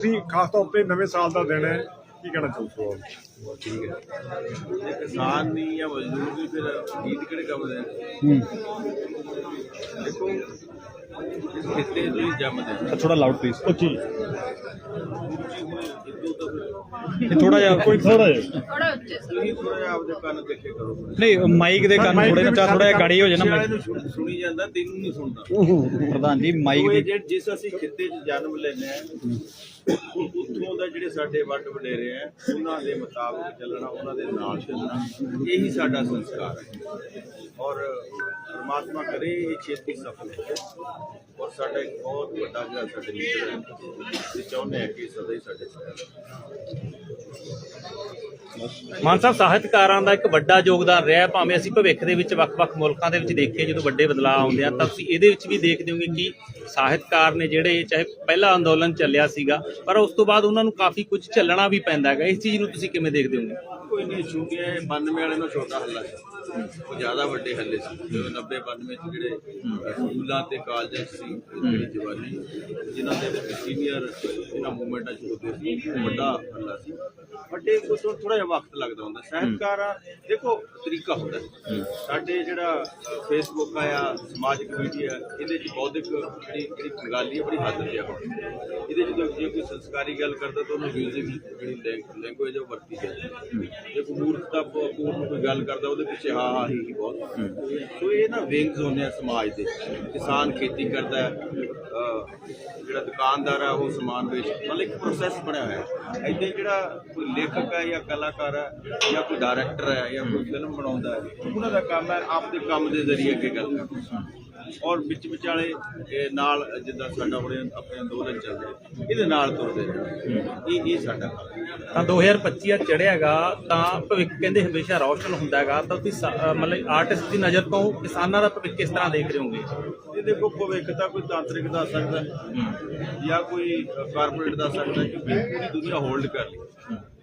ਤੁਸੀਂ ਖਾਸ ਤੌਰ ਤੇ ਨਵੇਂ ਸਾਲ ਦਾ ਦਿਨ ਹੈ ਕੀ ਕਹਿਣਾ ਚਾਹੁੰਦੇ ਹੋ ਠੀਕ ਹੈ। ਜੇ ਕਿਸਾਨ ਨਹੀਂ ਜਾਂ ਮਜ਼ਦੂਰ ਨਹੀਂ ਫਿਰ ਗੀਤ ਕਿਹੜੇ ਕੰਮ ਦੇ? ਦੇਖੋ ਇਸ ਖਿੱਤੇ ਤੋਂ ਹੀ ਜੰਮਦੇ ਨੇ ਥੋੜਾ ਲਾਊਡ ਪਲੀਜ਼ ਇਹ ਥੋੜਾ ਜਿਹਾ ਕੋਈ ਥੋੜਾ ਜਿਹਾ। ਥੋੜਾ ਉੱਚੇ ਤੁਸੀਂ ਥੋੜਾ ਜਿਹਾ ਆਪਦੇ ਕੰਨ ਦੇਖੇ ਕਰੋ। ਨਹੀਂ ਮਾਈਕ ਦੇ ਕੰਨ ਥੋੜੇ ਜਿਹਾ ਥੋੜਾ ਜਿਹਾ ਗਾੜੀ ਹੋ ਜਾਣਾ ਨੂੰ ਸੁਣ- ਜਾਂਦਾ ਤੈਨੂੰ ਨਹੀਂ ਸੁਣਦਾ। ਪ੍ਰਧਾਨ ਜੀ ਮਾਈਕ ਦੀ ਜਿਸ ਅਸੀਂ ਖਿੱਤੇ 'ਚ ਜਨਮ ਲੈਨੇ ਆ ਉੱਥੋਂ ਦਾ ਜਿਹੜੇ ਸਾਡੇ ਵੱਡ ਵਡੇਰੇ ਆ, ਉਹਨਾਂ ਦੇ ਮੁਤਾਬਕ ਚੱਲਣਾ, ਉਹਨਾਂ ਦੇ ਨਾਲ ਚੱਲਣਾ, ਇਹੀ ਸਾਡਾ ਸੰਸਕਾਰ ਹੈ। ਔਰ ਪਰਮਾਤਮਾ ਕਰੇ ਇਹ ਛੇਤੀ ਸਫਲ ਹੋ ਔਰ ਸਾਡਾ ਇੱਕ ਬਹੁਤ ਵੱਡਾ ਜਿਹੜਾ ਸਾਡੇ ਲੀਡਰ ਹੈ ਤੇ ਚਾਹੁੰਦੇ ਆ ਕਿ ਸਦਾ ਹੀ ਸਾਡੇ ਸਾਥ ਮਾਨ ਸਾਹਿਬ, ਸਾਹਿਤਕਾਰਾਂ ਦਾ ਇੱਕ ਵੱਡਾ ਯੋਗਦਾਨ ਰਿਹਾ, ਭਾਵੇਂ ਅਸੀਂ ਭਵਿੱਖ ਦੇ ਵਿੱਚ ਵੱਖ-ਵੱਖ ਮੁਲਕਾਂ ਦੇ ਵਿੱਚ ਦੇਖੀਏ, ਜਦੋਂ ਵੱਡੇ ਬਦਲਾਅ ਆਉਂਦੇ ਆ, ਤਾਂ ਤੁਸੀਂ ਇਹਦੇ ਵਿੱਚ ਵੀ ਦੇਖਦੇ ਹੋਗੇ ਕਿ ਸਾਹਿਤਕਾਰ ਨੇ ਜਿਹੜੇ, ਚਾਹੇ ਪਹਿਲਾ ਅੰਦੋਲਨ ਚੱਲਿਆ ਸੀਗਾ, ਪਰ ਉਸ ਤੋਂ ਬਾਅਦ ਉਹਨਾਂ ਨੂੰ ਕਾਫੀ ਕੁਝ ਚੱਲਣਾ ਵੀ ਪੈਂਦਾ ਹੈਗਾ। ਇਸ ਚੀਜ਼ ਨੂੰ ਤੁਸੀਂ ਕਿਵੇਂ ਦੇਖਦੇ ਹੋਗੇ? ਕੋਈ ਨਹੀਂ, ਛੂਟੀਆਂ 92 ਵਾਲੇ ਨੂੰ ਛੋਟਾ ਹੱਲਾ ਉਹ ਜ਼ਿਆਦਾ ਵੱਡੇ ਹੱਲੇ ਸੀ। ਜਿਵੇਂ 90 92 ਚ ਜਿਹੜੇ ਸਕੂਲਾਂ ਤੇ ਕਾਲਜਾਂ ਸੀ ਜਿਹੜੀ ਜਵਾਨੀ ਜਿਨ੍ਹਾਂ ਦੇ ਵਿੱਚ ਸੀਨੀਅਰ ਇਹਨਾਂ ਮੂਵਮੈਂਟਾਂ ਚ ਹੁੰਦੇ ਸੀ, ਉਹ ਵੱਡਾ ਹੱਲਾ ਸੀ। ਵੱਡੇ ਕੋਲ ਥੋੜਾ ਜਿਹਾ ਵਕਤ ਲੱਗਦਾ ਹੁੰਦਾ। ਸਾਹਿਤਕਾਰ, ਦੇਖੋ, ਤਰੀਕਾ ਹੁੰਦਾ ਸਾਡੇ ਜਿਹੜਾ ਫੇਸਬੁੱਕ ਆਇਆ ਸਮਾਜਿਕ ਮੀਡੀਆ ਇਹਦੇ ਚ ਬੌਧਿਕ ਜਿਹੜੀ ਜਿਹੜੀ ਪ੍ਰਣਾਲੀ ਹੈ ਬੜੀ ਹੱਦ ਤੇ ਆ। ਹੁਣ। ਇਹਦੇ ਚ ਜੇ ਕੋਈ ਸੰਸਕਾਰੀ ਗੱਲ ਕਰਦਾ ਤਾਂ ਉਹਨੂੰ ਮਿਊਜ਼ਿਕ ਜਿਹੜੀ ਲੈਂਗੁਏਜ ਉਹ ਵਰਤੀ ਜਾਂਦੀ ਹੈ। ਜੇ ਕੋਈ ਮੂਰਖਤਾ ਪੂਰਨ ਕੋਈ ਗੱਲ ਕਰਦਾ, ਉਹਦੇ ਪਿੱਛੇ ਹਾਂ ਹਾਂ ਹੀ ਬਹੁਤ ਸੋ ਇਹ ਨਾ ਵਿੰਗਸ ਹੁੰਦੇ ਆ ਸਮਾਜ ਦੇ ਕਿਸਾਨ ਖੇਤੀ ਕਰਦਾ ਹੈ ਜਿਹੜਾ ਦੁਕਾਨਦਾਰ ਆ ਉਹ ਸਮਾਨ ਵੇਚ ਮਤਲਬ ਇੱਕ ਪ੍ਰੋਸੈਸ ਬਣਿਆ ਹੋਇਆ ਹੈ। ਇੱਥੇ ਜਿਹੜਾ ਕੋਈ ਲੇਖਕ ਹੈ ਜਾਂ ਕਲਾਕਾਰ ਹੈ, ਜਾਂ ਕੋਈ ਡਾਇਰੈਕਟਰ ਹੈ, ਜਾਂ ਕੋਈ ਫਿਲਮ ਬਣਾਉਂਦਾ ਹੈ, ਉਹਨਾਂ ਦਾ ਕੰਮ ਹੈ ਆਪਦੇ ਕੰਮ ਦੇ ਜ਼ਰੀਏ ਅੱਗੇ ਗੱਲ ਕਰਨਾ। ਔਰ ਵਿੱਚ ਵਿਚਾਲੇ ਇਹ ਨਾਲ ਜਿੱਦਾਂ ਸਾਡਾ ਹੁਣ ਆਪਣੇ ਅੰਦੋਲਨ ਚੱਲ ਰਿਹਾ ਇਹਦੇ ਨਾਲ ਤੁਰਦੇ ਰਹਿਣਾ ਇਹ ਇਹ ਸਾਡਾ ਕੰਮ ਤਾਂ 2025 ਆ ਚੜਿਆਗਾ ਤਾਂ ਭਵਿੱਖ ਕਹਿੰਦੇ ਹਮੇਸ਼ਾ ਰੌਸ਼ਨ ਹੁੰਦਾ ਹੈਗਾ। ਤਾਂ ਤੁਸੀਂ ਮਤਲਬ ਆਰਟਿਸਟ ਦੀ ਨਜ਼ਰ ਤੋਂ ਕਿਸਾਨਾਂ ਦਾ ਭਵਿੱਖ ਕਿਸ ਤਰ੍ਹਾਂ ਦੇਖ ਰਹੇ ਹੋਗੇ? ਇਹ ਦੇਖੋ ਭਵਿੱਖ ਤਾਂ ਕੋਈ ਤਾਂਤਰਿਕ ਦੱਸ ਸਕਦਾ। ਜਾਂ ਕੋਈ ਕਾਰਪੋਰੇਟ ਦੱਸ ਸਕਦਾ ਇਹ ਪੂਰੀ ਦੁਨੀਆ ਹੋਲਡ ਕਰ ਲਈ।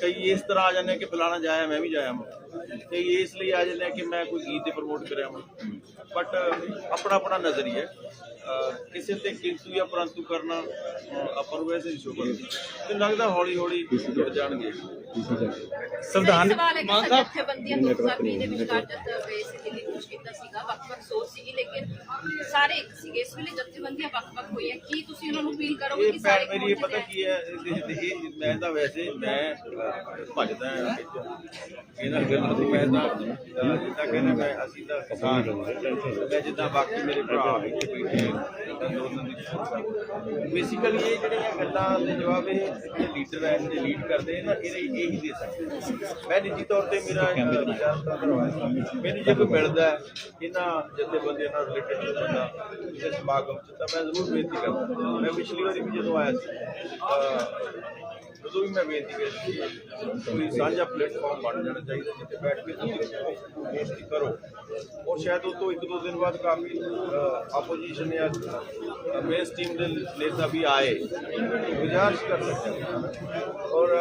ਕਈ ਇਸ ਤਰ੍ਹਾਂ ਆ ਜਾਂਦੇ ਆ ਕਿ ਫਲਾਣਾ ਜਾਇਆ ਮੈਂ ਵੀ ਜਾਇਆ ਮੈਂ ਕਈ ਇਸ ਲਈ ਆ ਜਾਂਦੇ ਕਿ ਮੈਂ ਕੋਈ ਗੀਤ ਤੇ ਪ੍ਰਮੋਟ ਕਰਿਆ ਮੈਂ ਬਟ ਆਪਣਾ ਆਪਣਾ ਨਜ਼ਰੀਆ ਕਿਸੇ ਤੇ ਕਿੰਤੂ ਜਾਂ ਪਰੰਤੂ ਕਰਨਾ ਆਪਾਂ ਨੂੰ ਵੈਸੇ ਹੀ ਸ਼ੋਭਾ ਤੇ ਲੱਗਦਾ ਹੌਲੀ ਹੌਲੀ ਜੁੜ ਜਾਣਗੇ। ਸੰਵਿਧਾਨ ਹੈ ਕਿ ਜਥੇਬੰਦੀਆਂ 2020 ਦੇ ਵਿਚਕਾਰ ਜਦ ਦਿੱਲੀ ਕੁਝ ਕੀਤਾ ਸੀਗਾ ਵੱਖ-ਵੱਖ ਸੋਚ ਸੀਗੀ ਲੇਕਿਨ ਸਾਰੇ ਇੱਕ ਸੀਗੇ। ਇਸ ਵੇਲੇ ਜਥੇਬੰਦੀਆਂ ਵੱਖ-ਵੱਖ ਹੋਈਆਂ। ਕੀ ਤੁਸੀਂ ਉਹਨਾਂ ਨੂੰ ਅਪੀਲ ਕਰੋਗੇ ਇਹ ਕਿ ਭੈਣ ਸਾਰੇ ਮੇਰੀ ਇਹ ਪਤਾ ਕੀ ਹੈ ਇਹ- ਇਹ ਇਹ- ਮੈਂ ਤਾਂ ਵੈਸੇ ਮੈਂ ਭੱਜਦਾ ਇਹਨਾਂ ਗੱਲਾਂ ਤੋਂ ਮੈਂ ਤਾਂ ਅਹ, ਜਿੱਦਾਂ ਕਹਿੰਦੇ ਮੈਂ ਅਸੀਂ ਤਾਂ ਕਿਸਾਨ ਹਾਂ। ਮੈਂ ਜਿੱਦਾਂ ਬਾਕੀ ਮੇਰੇ ਭਰਾ ਇੱਥੇ ਬੈਠੇ ਅੰਦੋਲਨ ਦੀ ਬੇਸਿਕਲੀ ਇਹ ਜਿਹੜੀਆਂ ਗੱਲਾਂ ਦੇ ਜਵਾਬ ਇਹ ਜਿਹੜੇ ਲੀਡਰ ਹੈ ਜਿਹੜੇ ਲੀਡ ਕਰਦੇ ਨੇ ਨਾ ਇਹ ਇਹੀ ਦੇ ਸਕਦੇ ਮੈਂ ਨਿੱਜੀ ਤੌਰ ਤੇ ਮੇਰਾ ਮੈਨੂੰ ਜੇ ਕੋਈ ਮਿਲਦਾ ਇਹਨਾਂ ਜਥੇਬੰਦੀਆਂ ਨਾਲ ਰਿਲੇਟਡ ਬੰਦਾ ਇਸ ਸਮਾਗਮ ਚ ਤਾਂ ਮੈਂ ਜ਼ਰੂਰ ਬੇਨਤੀ ਕਰਦਾ ਮੈਂ ਪਿਛਲੀ ਵਾਰੀ ਵੀ ਜਦੋਂ ਆਇਆ ਸੀ ਅਹ, ਵੀ ਮੈਂ ਬੇਨਤੀ ਕੀਤੀ ਕੋਈ ਸਾਂਝਾ ਪਲੇਟਫਾਰਮ ਬਣ ਜਾਣਾ ਚਾਹੀਦਾ ਜਿੱਥੇ ਬੈਠ ਕੇ ਤੁਸੀਂ ਬੇਨਤੀ ਕਰੋ। ਔਰ ਸ਼ਾਇਦ ਉਹ ਤੋਂ ਇੱਕ ਦੋ ਦਿਨ ਬਾਅਦ ਕਾਫੀ ਆਪੋਜੀਸ਼ਨ ਜਾਂ ਮੇਨ ਟੀਮ ਦੇ ਨੇਤਾ ਵੀ ਆਏ। ਗੁਜ਼ਾਰਿਸ਼ ਕਰ ਸਕਦੇ ਔਰ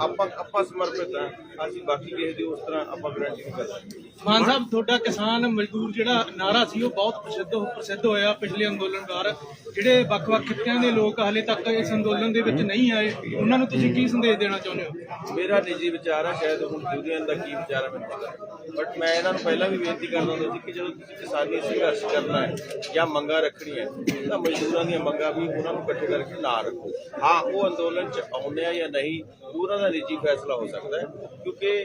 ਆਪਾਂ ਆਪਾਂ ਸਮਰਪਿਤ ਹਾਂ। ਅਸੀਂ ਬਾਕੀ ਕਿਸੇ ਦੀ ਉਸ ਤਰ੍ਹਾਂ ਆਪਾਂ ਗਰੰਟੀ ਨਹੀਂ ਕਰ ਸਕਦੇ। ਮਾਨ ਸਾਹਿਬ ਤੁਹਾਡਾ ਕਿਸਾਨ ਮਜ਼ਦੂਰ ਜਿਹੜਾ ਨਾਰਾ ਸੀ ਉਹ ਬਹੁਤ ਪ੍ਰਸਿੱਧ ਪ੍ਰਸਿੱਧ ਹੋਇਆ ਪਿਛਲੇ ਅੰਦੋਲਨ ਅੰਦੋਲਨਕਾਰ ਜਿਹੜੇ ਵੱਖ-ਵੱਖ ਖਿੱਤਿਆਂ ਦੇ ਲੋਕ ਹਾਲੇ ਤੱਕ ਇਸ ਅੰਦੋਲਨ ਦੇ ਵਿੱਚ ਨਹੀਂ ਆਏ, ਉਹਨਾਂ ਨੂੰ ਤੁਸੀਂ ਕੀ ਸੰਦੇਸ਼ ਦੇਣਾ ਚਾਹੁੰਦੇ ਹੋ? ਮੇਰਾ ਨਿੱਜੀ ਵਿਚਾਰ ਆ, ਸ਼ਾਇਦ ਹੁਣ ਯੂਨੀਅਨ ਦਾ ਕੀ ਵਿਚਾਰ ਆ ਮੈਨੂੰ ਪਤਾ ਬਟ ਮੈਂ ਇਹਨਾਂ ਨੂੰ ਪਹਿਲਾਂ ਵੀ ਬੇਨਤੀ ਕਰਦਾ ਹੁੰਦਾ ਸੀ ਕਿ ਜਦੋਂ ਤੁਸੀਂ ਕਿਸਾਨੀ ਸੰਘਰਸ਼ ਕਰਨਾ ਹੈ ਜਾਂ ਮੰਗਾਂ ਹੈ, ਤਾਂ ਮਜ਼ਦੂਰਾਂ ਦੀਆਂ ਮੰਗਾਂ ਵੀ ਉਹਨਾਂ ਨੂੰ ਇਕੱਠੇ ਕਰਕੇ ਨਾ ਰੱਖੋ। ਹਾਂ, ਉਹ ਅੰਦੋਲਨ ਚ ਆਉਂਦੇ ਆ ਜਾਂ ਨਹੀਂ ਉਹਨਾਂ ਦਾ ਨਿੱਜੀ ਫੈਸਲਾ ਹੋ ਸਕਦਾ ਹੈ, ਕਿਉਂਕਿ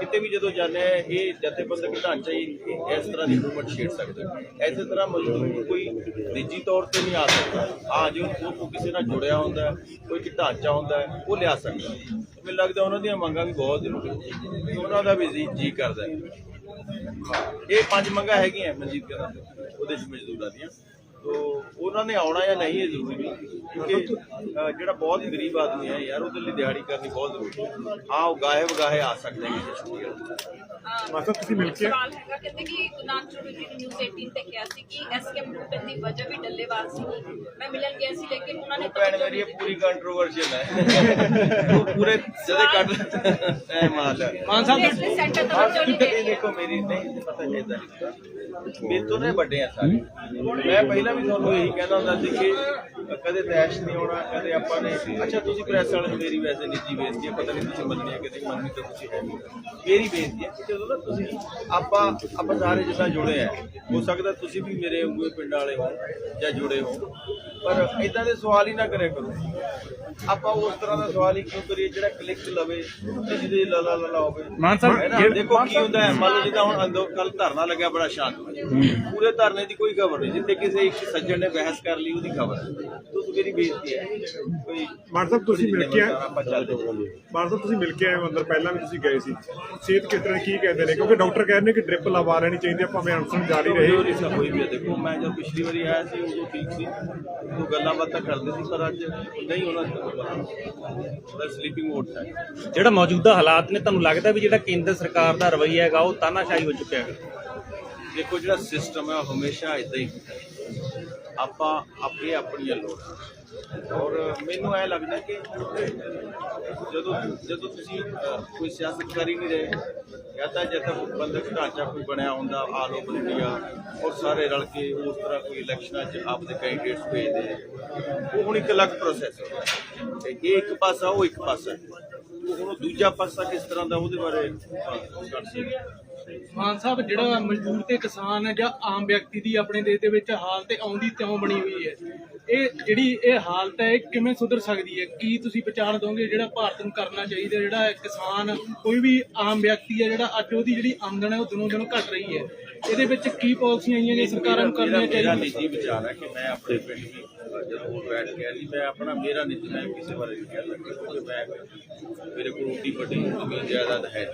ਕਿਤੇ ਵੀ ਜਦੋਂ ਜਾਂਦੇ ਆ, ਇਹ ਜਥੇਬੰਦਕ ਢਾਂਚਾ ਹੀ ਇਸ ਤਰ੍ਹਾਂ ਦੀ ਮੂਵਮੈਂਟ ਛੇੜ ਸਕਦਾ ਹੈ। ਤਰ੍ਹਾਂ ਮਜ਼ਦੂਰ ਕੋਈ ਨਿੱਜੀ ਤੌਰ ਤੇ ਨਹੀਂ ਆ ਸਕਦਾ। ਆ ਜੇ ਉਹ ਕਿਸੇ ਨਾਲ ਜੁੜਿਆ ਹੁੰਦਾ ਕੋਈ ਇੱਕ ਢਾਂਚਾ ਹੁੰਦਾ ਉਹ ਲਿਆ ਸਕਦਾ ਮੈਨੂੰ ਲੱਗਦਾ ਉਹਨਾਂ ਦੀਆਂ ਮੰਗਾਂ ਵੀ ਬਹੁਤ ਜ਼ਰੂਰੀ ਉਹਨਾਂ ਦਾ ਵੀ ਜੀ ਜੀ ਕਰਦਾ ਇਹ ਪੰਜ ਮੰਗਾਂ ਹੈਗੀਆਂ ਮਨਜੀਤ ਕਹਿੰਦਾ ਉਹਦੇ ਚ ਮਜ਼ਦੂਰਾਂ ਦੀਆਂ। ਤੋ ਉਹਨਾਂ ਨੇ ਆਉਣਾ ਜਾਂ ਨਹੀਂ ਹੈ ਜ਼ਰੂਰੀ। ਕਿਉਂਕਿ ਜਿਹੜਾ ਬਹੁਤ ਗਰੀਬ ਆਦਮੀ ਹੈ ਯਾਰ, ਉਹਦੇ ਲਈ ਦਿਹਾੜੀ ਕਰਨੀ ਬਹੁਤ ਜ਼ਰੂਰੀ ਹੈ। ਹਾਂ, ਉਹ ਗਾਹੇ ਵਗਾਏ ਆ ਸਕਦੇ ਹੈ ਮਾਸਟਰ ਤੁਸੀਂ ਮਿਲ ਕੇ ਸਵਾਲ ਹੈਗਾ ਕਹਿੰਦੇ ਕਿ ਗੁਨਾਹ ਚੋਰੀ ਜੀ ਨਿਊਜ਼ 18 ਤੇ ਕਿਹਾ ਸੀ ਕਿ ਐਸਕੇਐਮ ਲੁੱਟਣ ਦੀ ਵਜ੍ਹਾ ਵੀ ਡੱਲੇਵਾਲ ਸੀ। ਮੈਂ ਮਿਲਣ ਗਿਆ ਸੀ ਲੇਕਿਨ ਉਹਨਾਂ ਨੇ ਭੈਣ ਮੇਰੀ ਇਹ ਪੂਰੀ ਕੰਟਰੋਵਰਸ਼ੀਅਲ ਹੈ। ਉਹ ਪੂਰੇ ਜਦੇ ਕੱਢ ਐ ਮਾਲ ਹੈ ਮਾਨ ਸਾਹਿਬ ਇਸ ਸੈਂਟਰ ਤਵੱਜੋ ਨਹੀਂ ਦੇ ਇਹ ਦੇਖੋ ਮੇਰੀ ਨਹੀਂ ਪਤਾ ਇਦਾਂ ਮੇਰੇ ਤੋਂ ਨੇ ਵੱਡੇ ਆ ਸਾਰੇ। ਮੈਂ ਪਹਿਲਾਂ ਵੀ ਤੁਹਾਨੂੰ ਇਹੀ ਕਹਿੰਦਾ ਹੁੰਦਾ ਸੀ ਕਿ ਕਦੇ ਤੈਸ਼ ਨਹੀਂ ਹੋਣਾ ਕਦੇ ਆਪਾਂ ਨੇ ਅੱਛਾ ਤੁਸੀਂ ਪ੍ਰੈਸ ਵਾਲੇ ਨੂੰ ਮੇਰੀ ਵੈਸੇ ਨਿੱਜੀ ਬੇਨਤੀ ਹੈ ਪਤਾ ਨਹੀਂ ਤੁਸੀਂ ਮੰਨਣੀ ਹੈ ਕਿ ਨਹੀਂ ਮੰਨਣੀ ਤਾਂ ਤੁਸੀਂ ਹੈ ਨਹੀਂ। ਮੇਰੀ ਬੇਨਤੀ ਹੈ ਕਿ ਨਾ ਤੁਸੀਂ ਆਪਾਂ ਆਪਾਂ ਸਾਰੇ ਜਿੱਦਾਂ ਜੁੜੇ ਆ, ਹੋ ਸਕਦਾ ਤੁਸੀਂ ਵੀ ਮੇਰੇ ਵਾਂਗੂ ਪਿੰਡ ਵਾਲੇ ਹੋ ਜਾਂ ਜੁੜੇ ਹੋ, ਪਰ ਇਦਾਂ ਦੇ ਸਵਾਲ ਹੀ ਨਾ ਕਰਿਆ ਕਰੋ। ਆਪਾਂ ਉਸ ਤਰ੍ਹਾਂ ਦਾ ਸਵਾਲ ਹੀ ਕਿਉਂ ਕਰੀਏ? ਜਿਹੜਾ ਕਲਿੱਕ ਲਵੇ ਤੇ ਜਿਹਦੇ ਲਲਾ ਲਲਾ ਹੋਵੇ। ਮਾਨ ਸਾਹਿਬ, ਹੈ ਨਾ? ਜੇ- ਦੇਖੋ ਕੀ ਹੁੰਦਾ ਹੈ। ਮੰਨ ਲਓ ਜਿੱਦਾਂ ਹੁਣ ਅੰਦੋ ਕੱਲ ਧਰਨਾ ਲੱਗਿਆ ਬੜਾ ਸ਼ਾਂਤ। ਪੂਰੇ ਧਰਨੇ ਦੀ ਕੋਈ ਖਬਰ ਨਹੀਂ। ਜਿੱਥੇ ਕਿਸੇ ਇੱਕ ਸੱਜਣ ਨੇ ਬਹਿਸ ਕਰ ਲਈ ਉਹਦੀ ਖਬਰ ਹੈ ਤੁਸੀਂ ਮੇਰੀ ਬੇਇੱਜ਼ਤੀ ਹੈ? ਕੋਈ ਮਾਨ ਸਾਹਿਬ ਤੁਸੀਂ ਮਿਲ ਕੇ ਆਏ ਆਪਾਂ ਚੱਲਦੇ ਚੱਲਦੇ ਮਾਨ ਸਾਹਿਬ ਤੁਸੀਂ ਮਿਲ ਕੇ ਆਏ ਹੋ ਅੰਦਰ। ਪਹਿਲਾਂ ਵੀ ਤੁਸੀਂ ਗਏ ਸੀ। ਸਿਹਤ ਕਿਸ ਤਰ੍ਹਾਂ ਕੀ ਕਹਿੰਦੇ ਨੇ? ਕਿਉਂਕਿ ਡਾਕਟਰ ਕਹਿੰਦੇ ਨੇ ਕਿ ਡ੍ਰਿਪ ਲਵਾ ਲੈਣੀ ਚਾਹੀਦੀ ਹੈ ਭਾਵੇਂ ਅਨਸ਼ਨ ਜਾਰੀ ਰਹੇ। ਹੋਈ ਸਭ ਹੋਈ ਵੀ ਹੈ। ਦੇਖੋ ਮੈਂ ਜਦ ਪਿਛਲੀ ਵਾਰੀ ਆਇਆ ਸੀ ਉਦੋਂ ਠੀਕ ਸੀ। ਉਹ ਗੱਲਾਂ ਬਾਤਾਂ ਕਰਦੇ ਸੀ ਪਰ ਅੱਜ ਨਹੀਂ ਉਹਨਾਂ ਦਾ ਸਲੀਪਿੰਗ ਮੋਡ ਹੈ ਜਿਹੜਾ ਮੌਜੂਦਾ ਹਾਲਾਤ ਨੇ, ਤੁਹਾਨੂੰ ਲੱਗਦਾ ਵੀ ਜਿਹੜਾ ਕੇਂਦਰ ਸਰਕਾਰ ਦਾ ਰਵੱਈਆ ਹੈਗਾ, ਉਹ ਤਾਨਾਸ਼ਾਹੀ ਹੋ ਚੁੱਕਿਆ ਹੈਗਾ? ਦੇਖੋ, ਜਿਹੜਾ ਸਿਸਟਮ ਹੈ, ਉਹ ਹਮੇਸ਼ਾ ਇਦਾਂ ਹੀ ਹੁੰਦਾ ਆਪਾਂ ਆਪੇ ਆਪਣੀਆਂ ਲੋੜਾਂ ਔਰ ਮੈਨੂੰ ਇਹ ਲੱਗਦਾ ਕਿ ਜਦੋਂ ਜਦੋਂ ਤੁਸੀਂ ਕੋਈ ਸਿਆਸਤ ਕਰ ਨਹੀਂ ਰਹੇ, ਜਾਂ ਤਾਂ ਜਦ ਬੰਦਕ ਢਾਂਚਾ ਕੋਈ ਬਣਿਆ ਹੁੰਦਾ ਆਲ ਓਵਰ ਇੰਡੀਆ ਔਰ ਸਾਰੇ ਰਲ ਕੇ ਉਸ ਤਰ੍ਹਾਂ ਕੋਈ ਇਲੈਕਸ਼ਨਾਂ 'ਚ ਆਪਦੇ ਕੈਂਡੀਡੇਟਸ ਭੇਜਦੇ ਉਹ ਹੁਣ ਇੱਕ ਅਲੱਗ ਪ੍ਰੋਸੈਸ ਹੈ। ਤੇ ਇਹ ਇੱਕ ਪਾਸਾ, ਉਹ ਇੱਕ ਪਾਸਾ। ਹੁਣ ਦੂਜਾ ਪਾਸਾ ਕਿਸ ਤਰ੍ਹਾਂ ਦਾ ਉਹਦੇ ਬਾਰੇ ਕਰ ਸਕਦੇ ਮਾਨ ਸਾਹਿਬ, ਜਿਹੜਾ ਮਜ਼ਦੂਰ ਤੇ ਕਿਸਾਨ ਹੈ ਜਾਂ ਆਮ ਵਿਅਕਤੀ ਦੀ ਆਪਣੇ ਦੇਸ਼ ਦੇ ਵਿੱਚ ਹਾਲਤ ਆਉਂਦੀ ਤਿਉਂ ਬਣੀ ਹੋਈ ਹੈ, ਇਹ ਜਿਹੜੀ ਇਹ ਹਾਲਤ ਹੈ, ਇਹ ਕਿਵੇਂ ਸੁਧਰ ਸਕਦੀ ਹੈ? ਕੀ ਤੁਸੀਂ ਵਿਚਾਰ ਦੋਗੇ ਜਿਹੜਾ ਭਾਰਤ ਨੂੰ ਕਰਨਾ ਚਾਹੀਦਾ ਜਿਹੜਾ ਕਿਸਾਨ ਕੋਈ ਵੀ ਆਮ ਵਿਅਕਤੀ ਹੈ, ਜਿਹੜਾ ਅੱਜ ਉਹਦੀ ਜਿਹੜੀ ਆਮਦਨ ਹੈ, ਉਹ ਦਿਨੋਂ ਦਿਨ ਘਟ ਰਹੀ ਹੈ? ਇਹਦੇ ਵਿੱਚ ਕੀ ਪਾਲਿਸੀਆਂ ਆਈਆਂ ਨੇ ਸਰਕਾਰਾਂ ਨੂੰ ਕਰਨੀਆਂ ਮੇਰਾ ਚਾਹੀਦੀਆਂ? ਨਿੱਜੀ ਵਿਚਾਰ ਹੈ ਕਿ ਮੈਂ ਆਪਣੇ ਪਿੰਡ ਵੀ ਜਦੋਂ ਉਹ ਬੈਠ ਗਿਆ ਸੀ ਮੈਂ ਆਪਣਾ ਮੇਰਾ ਨਿੱਜੀ ਮੈਂ ਕਿਸੇ ਬਾਰੇ ਨਹੀਂ ਕਹਿ ਸਕਦਾ ਕਿਉਂਕਿ ਮੈਂ ਮੇਰੇ ਕੋਲ ਰੋਟੀ ਵੱਡੀ ਜ਼ਮੀਨ ਜਾਇਦਾਦ ਹੈ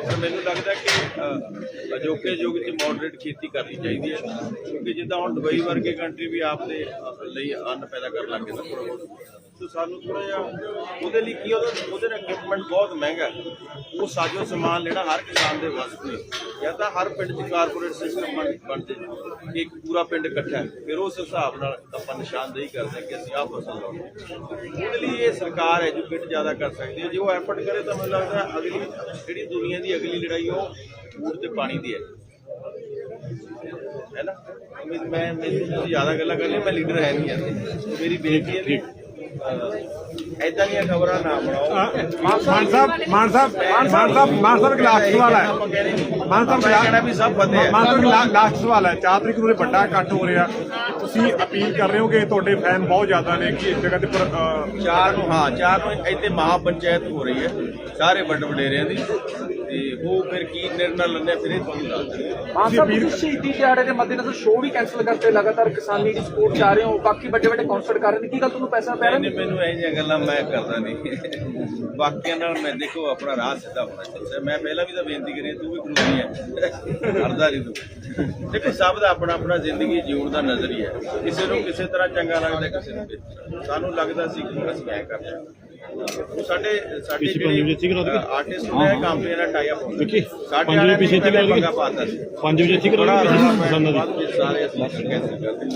ਪਰ ਮੈਨੂੰ ਲੱਗਦਾ ਕਿ ਅ, ਅਜੋਕੇ ਯੁੱਗ 'ਚ ਮਾਡਰੇਟ ਖੇਤੀ ਕਰਨੀ ਚਾਹੀਦੀ ਹੈ ਕਿਉਂਕਿ ਜਿੱਦਾਂ ਹੁਣ ਦੁਬਈ ਵਰਗੇ ਕੰਟਰੀ ਵੀ ਆਪਦੇ ਅ, ਲਈ ਅੰਨ ਪੈਦਾ ਕਰਨ ਲੱਗੇ ਨਾ ਥੋੜ੍ਹਾ ਸਾਨੂੰ ਥੋੜਾ ਜਿਹਾ ਉਹਦੇ ਲਈ ਕੀ ਉਹਦਾ ਉਹਦੇ ਨਾਲ equipment ਬਹੁਤ ਮਹਿੰਗਾ ਉਹ ਸਾਜੋ ਸਮਾਨ ਲੈਣਾ ਹਰ ਕਿਸਾਨ ਦੇ ਵੱਸ ਨਹੀਂ ਜਾਂ ਤਾਂ ਹਰ ਪਿੰਡ 'ਚ ਕਾਰਪੋਰੇਟ ਸਿਸਟਮ ਬਣ ਬਣ ਕਿ ਇੱਕ ਪੂਰਾ ਪਿੰਡ ਇਕੱਠਾ ਹੈ। ਫਿਰ ਉਸ ਹਿਸਾਬ ਨਾਲ ਆਪਾਂ ਨਿਸ਼ਾਨਦੇਹੀ ਕਰਦੇ ਕਿ ਅਸੀਂ ਆਹ ਫਸਲ ਲਾਉਣੀ ਉਹਦੇ ਲਈ ਇਹ ਸਰਕਾਰ ਐਜੂਕੇਟ ਜ਼ਿਆਦਾ ਕਰ ਸਕਦੀ ਹੈ। ਜੇ ਉਹ ਐਫਰਟ ਕਰੇ ਤਾਂ ਮੈਨੂੰ ਲੱਗਦਾ ਅਗਲੀ ਜਿਹੜੀ ਦੁਨੀਆ ਦੀ ਅਗਲੀ ਲੜਾਈ ਉਹ ਫੂਡ ਤੇ ਪਾਣੀ ਦੀ ਹੈ। ਹੈ ਨਾ? ਮੈਂ ਮੈਨੂੰ ਤੁਸੀਂ ਜ਼ਿਆਦਾ ਗੱਲਾਂ ਕਰਨੀਆਂ, ਮੈਂ ਲੀਡਰ ਹੈ ਨਹੀਂ ਯਾਰ ਮੇਰੀ ਬੇਨਤੀ ਹੈ ਐਦਾਂ ਦੀਆਂ ਖਬਰਾਂ ਨਾ ਬਣਾਓ। ਮਾਨ ਸਾਹਿਬ ਮਾਨ ਸਾਹਿਬ ਮਾਨ ਸਾਹਿਬ ਮਾਨ ਸਾਹਿਬ ਇੱਕ ਲਾਸਟ ਸਵਾਲ ਹੈ। ਮਾਨ ਸਾਹਿਬ ਮੈਂ ਕਹਿਣਾ ਵੀ ਸਭ ਫਤਿਹ ਹੈ ਮਾਨ ਸਾਹਿਬ ਲਾ- ਲਾਸਟ ਸਵਾਲ ਹੈ। 4 ਤਰੀਕ ਨੂੰ ਇਹ ਵੱਡਾ ਇਕੱਠ ਹੋ ਰਿਹਾ। ਤੁਸੀਂ ਅਪੀਲ ਕਰ ਰਹੇ ਹੋ ਕਿ ਤੁਹਾਡੇ ਫੈਨ ਬਹੁਤ ਜ਼ਿਆਦਾ ਨੇ ਕਿ ਇਸ ਜਗ੍ਹਾ ਤੇ ਪਰ ਅ, ਚਾਰ ਨੂੰ ਹਾਂ ਚਾਰ ਨੂੰ ਇੱਥੇ ਮਹਾ ਪੰਚਾਇਤ ਹੋ ਰਹੀ ਹੈ। ਸਾਰੇ ਵੱਡ ਵਡੇਰਿਆਂ ਦੀ। ਤੇ ਉਹ ਫਿਰ ਕੀ ਨਿਰਣਾ ਲੈਣੇ ਫਿਰ ਇਹ ਤੁਹਾਨੂੰ ਦੱਸ ਦਿੰਦੇ ਮਾਨ ਸਾਹਿਬ ਤੁਸੀਂ ਸ਼ਹੀਦੀ ਦਿਹਾੜੇ ਦੇ ਮੱਦੇਨਜ਼ਰ ਸ਼ੋਅ ਵੀ ਕੈਨਸਲ ਕਰਤੇ ਲਗਾਤਾਰ ਕਿਸਾਨੀ ਦੀ ਸਪੋਰਟ ਚਾਹ ਰਹੇ ਹੋ ਬਾਕੀ ਵੱਡੇ ਵੱਡੇ ਕਨਸਰਟ ਕਰ ਰਹੇ ਨੇ ਕੀ ਗੱਲ ਤੁਹਾਨੂੰ ਪੈਸਾ ਪੈ ਰਿਹਾ? ਨਹੀਂ ਮੈਨੂੰ ਇਹ ਜਿਹੀਆਂ ਗੱਲਾਂ ਮੈਂ ਕਰਦਾ ਨਹੀਂ। ਬਾਕੀਆਂ ਨਾਲ ਮੈਂ ਦੇਖੋ ਆਪਣਾ ਰਾਹ ਸਿੱਧਾ ਹੋਣਾ ਚਾਹੀਦਾ। ਮੈਂ ਪਹਿਲਾਂ ਵੀ ਤਾਂ ਬੇਨਤੀ ਕਰੀ ਤੂੰ ਵੀ ਹੈ। ਕਰਦਾ ਨਹੀਂ ਤੂੰ। ਦੇਖੋ ਸਭ ਦਾ ਆਪਣਾ ਆਪਣਾ ਜ਼ਿੰਦਗੀ ਜਿਉਣ ਦਾ ਨਜ਼ਰੀਆ ਹੈ। ਕਿਸੇ ਨੂੰ ਕਿਸੇ ਤਰ੍ਹਾਂ ਚੰਗਾ ਲੱਗਦਾ ਕਿਸੇ ਨੂੰ ਸਾਨੂੰ ਲੱਗਦਾ ਸੀ ਕਿ ਅਸੀਂ ਐ ਕਰਦੇ ਸਾਡੇ ਸਾਡੇ ਜਿਹੜੇ ਆਰਟਿਸਟ ਨੇ ਕੰਪਨੀਆਂ ਨਾਲ ਟਾਈ ਅਪ ਹੁੰਦੇ ਸਾਡੇ ਵਾਲਿਆਂ ਪਿੱਛੇ ਤੇ ਪੰਗਾ ਪਾਤਾ ਸੀ। 5 ਵਜੇ ਠੀਕ ਕਰੋ ਸਾਰੇ ਅਸੀਂ ਕੈਂਸਲ ਕਰਦੇ